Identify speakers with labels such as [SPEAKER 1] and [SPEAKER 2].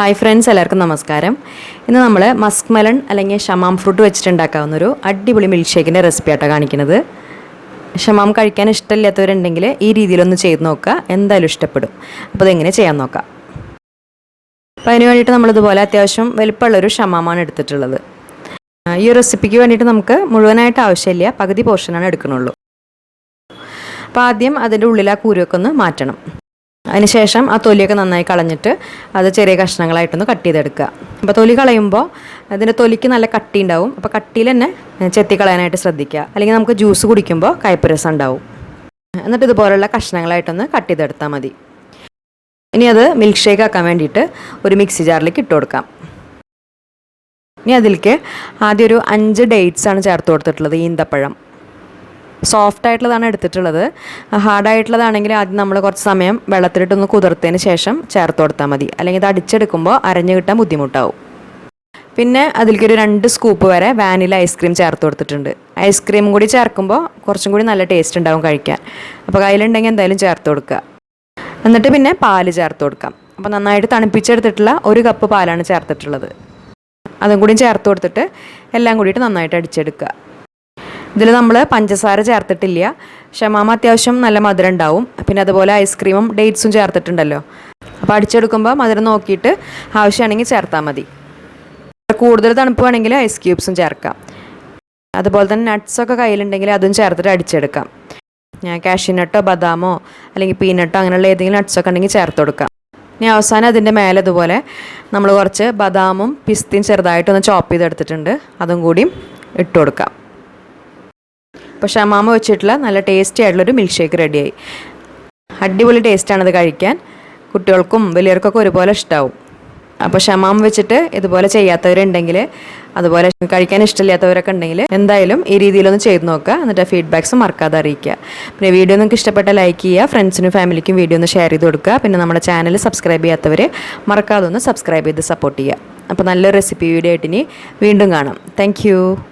[SPEAKER 1] Hi friends എല്ലാവർക്കും നമസ്കാരം. ഇന്ന് നമ്മൾ മസ്ക് മെലൺ അല്ലെങ്കിൽ ഷമാം ഫ്രൂട്ട് വെച്ചിട്ടുണ്ടാക്കാവുന്ന ഒരു അടിപൊളി മിൽക്ക് ഷേക്കിന്റെ റെസിപ്പി ആട്ടോ കാണിക്കുന്നത്. ഷമാം കഴിക്കാൻ ഇഷ്ടമില്ലാത്തവരുണ്ടെങ്കിൽ ഈ രീതിയിലൊന്ന് ചെയ്ത് നോക്കുക. എന്തായാലും ഇഷ്ടപ്പെടും. അപ്പോൾ അതെങ്ങനെ ചെയ്യാൻ നോക്കാം. അപ്പോൾ അതിന് വേണ്ടിയിട്ട് നമ്മളിതുപോലെ അത്യാവശ്യം വലിപ്പമുള്ളൊരു ഷമാമാണ് എടുത്തിട്ടുള്ളത്. ഈ റെസിപ്പിക്ക് വേണ്ടിയിട്ട് നമുക്ക് മുഴുവനായിട്ട് ആവശ്യമില്ല. പകുതി പോർഷനാണ് എടുക്കണുള്ളൂ. അപ്പോൾ ആദ്യം അതിന്റെ ഉള്ളിൽ ആ കൂരൊക്കെ ഒന്ന് മാറ്റണം. അതിനുശേഷം ആ തൊലിയൊക്കെ നന്നായി കളഞ്ഞിട്ട് അത് ചെറിയ കഷ്ണങ്ങളായിട്ടൊന്ന് കട്ട് ചെയ്തെടുക്കുക. അപ്പോൾ തൊലി കളയുമ്പോൾ അതിന്റെ തൊലിക്ക് നല്ല കട്ടി ഉണ്ടാവും. അപ്പോൾ കട്ടിയിൽ തന്നെ ചെത്തി കളയാനായിട്ട് ശ്രദ്ധിക്കുക. അല്ലെങ്കിൽ നമുക്ക് ജ്യൂസ് കുടിക്കുമ്പോൾ കയ്പ്പ് രസം ഉണ്ടാവും. എന്നിട്ട് ഇതുപോലുള്ള കഷ്ണങ്ങളായിട്ടൊന്ന് കട്ട് ചെയ്തെടുത്താൽ മതി. ഇനി അത് മിൽക്ക് ഷേക്ക് ആക്കാൻ വേണ്ടിയിട്ട് ഒരു മിക്സി ജാറിലേക്ക് ഇട്ട് കൊടുക്കാം. ഇനി അതിലേക്ക് ആദ്യം ഒരു അഞ്ച് ഡേറ്റ്സ് ആണ് ചേർത്ത് കൊടുത്തിട്ടുള്ളത് ഈന്തപ്പഴം. സോഫ്റ്റ് ആയിട്ടുള്ളതാണ് എടുത്തിട്ടുള്ളത്. ഹാർഡായിട്ടുള്ളതാണെങ്കിൽ ആദ്യം നമ്മൾ കുറച്ച് സമയം വെള്ളത്തിലിട്ടൊന്ന് കുതിർത്തതിന് ശേഷം ചേർത്ത് കൊടുത്താൽ മതി. അല്ലെങ്കിൽ ഇത് അടിച്ചെടുക്കുമ്പോൾ അരഞ്ഞു കിട്ടാൻ ബുദ്ധിമുട്ടാവും. പിന്നെ അതിലേക്ക് ഒരു രണ്ട് സ്കൂപ്പ് വരെ വാനില ഐസ്ക്രീം ചേർത്ത് കൊടുത്തിട്ടുണ്ട്. ഐസ്ക്രീം കൂടി ചേർക്കുമ്പോൾ കുറച്ചും കൂടി നല്ല ടേസ്റ്റ് ഉണ്ടാവും കഴിക്കാൻ. അപ്പോൾ കയ്യിലുണ്ടെങ്കിൽ എന്തായാലും ചേർത്ത് കൊടുക്കുക. എന്നിട്ട് പിന്നെ പാൽ ചേർത്ത് കൊടുക്കാം. അപ്പോൾ നന്നായിട്ട് തണുപ്പിച്ചെടുത്തിട്ടുള്ള ഒരു കപ്പ് പാലാണ് ചേർത്തിട്ടുള്ളത്. അതും കൂടി ചേർത്ത് കൊടുത്തിട്ട് എല്ലാം കൂടിയിട്ട് നന്നായിട്ട് അടിച്ചെടുക്കുക. ഇതിൽ നമ്മൾ പഞ്ചസാര ചേർത്തിട്ടില്ല. ഷമാമ അത്യാവശ്യം നല്ല മധുരം ഉണ്ടാവും. പിന്നെ അതുപോലെ ഐസ്ക്രീമും ഡേറ്റ്സും ചേർത്തിട്ടുണ്ടല്ലോ. അപ്പോൾ അടിച്ചെടുക്കുമ്പോൾ മധുരം നോക്കിയിട്ട് ആവശ്യമാണെങ്കിൽ ചേർത്താൽ മതി. കൂടുതൽ തണുപ്പ് വേണമെങ്കിൽ ഐസ് ക്യൂബ്സും ചേർക്കാം. അതുപോലെ തന്നെ നട്ട്സൊക്കെ കയ്യിലുണ്ടെങ്കിൽ അതും ചേർത്തിട്ട് അടിച്ചെടുക്കാം. ഞാൻ കാഷ്യൂനട്ടോ ബദാമോ അല്ലെങ്കിൽ പീനട്ടോ അങ്ങനെയുള്ള ഏതെങ്കിലും നട്ട്സൊക്കെ ഉണ്ടെങ്കിൽ ചേർത്ത് കൊടുക്കാം. ഇനി അവസാനം അതിന്റെ മേലെ ഇതുപോലെ നമ്മൾ കുറച്ച് ബദാമും പിസ്തയും ചെറുതായിട്ടൊന്ന് ചോപ്പ് ചെയ്തെടുത്തിട്ടുണ്ട്. അതും കൂടിയും ഇട്ട് കൊടുക്കാം. അപ്പോൾ ഷമാമ വെച്ചിട്ടുള്ള നല്ല ടേസ്റ്റി ആയിട്ടുള്ളൊരു മിൽക്ക് ഷേക്ക് റെഡിയായി അടിപൊളി ടേസ്റ്റാണത് കഴിക്കാൻ. കുട്ടികൾക്കും വലിയവർക്കൊക്കെ ഒരുപോലെ ഇഷ്ടമാവും അപ്പോൾ ഷമാം വെച്ചിട്ട് ഇതുപോലെ ചെയ്യാത്തവരുണ്ടെങ്കിൽ അതുപോലെ കഴിക്കാൻ ഇഷ്ടമില്ലാത്തവരൊക്കെ ഉണ്ടെങ്കിൽ എന്തായാലും ഈ രീതിയിലൊന്ന് ചെയ്ത് നോക്കുക. എന്നിട്ട് ഫീഡ്ബാക്സ് മറക്കാതെ അറിയിക്കുക. പിന്നെ വീഡിയോ നിങ്ങൾക്ക് ഇഷ്ടപ്പെട്ട ലൈക്ക് ചെയ്യുക ഫ്രണ്ട്സിനും ഫാമിലിക്കും വീഡിയോ ഒന്ന് ഷെയർ ചെയ്ത് കൊടുക്കുക. പിന്നെ നമ്മുടെ ചാനൽ സബ്സ്ക്രൈബ് ചെയ്യാത്തവർ മറക്കാതെ ഒന്ന് സബ്സ്ക്രൈബ് ചെയ്ത് സപ്പോർട്ട് ചെയ്യുക. അപ്പോൾ നല്ലൊരു റെസിപ്പി വീഡിയോ ആയിട്ട് ഇനി വീണ്ടും കാണാം. താങ്ക്